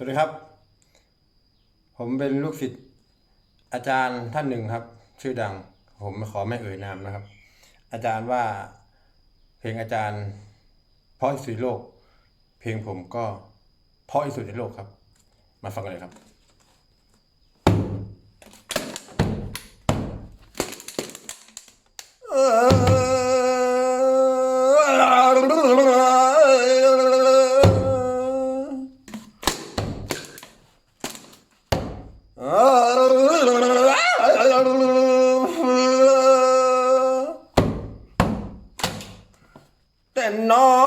สวัสดีครับ ผมเป็นลูกศิษย์อาจารย์ท่านหนึ่งครับ ชื่อดัง ผมขอไม่เอ่ยนามนะครับ อาจารย์ว่าเพลงอาจารย์เพราะสุดในโลก เพลงผมก็เพราะสุดในโลกครับ มาฟังกันเลยครับเออ Tên non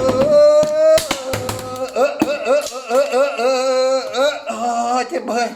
不会。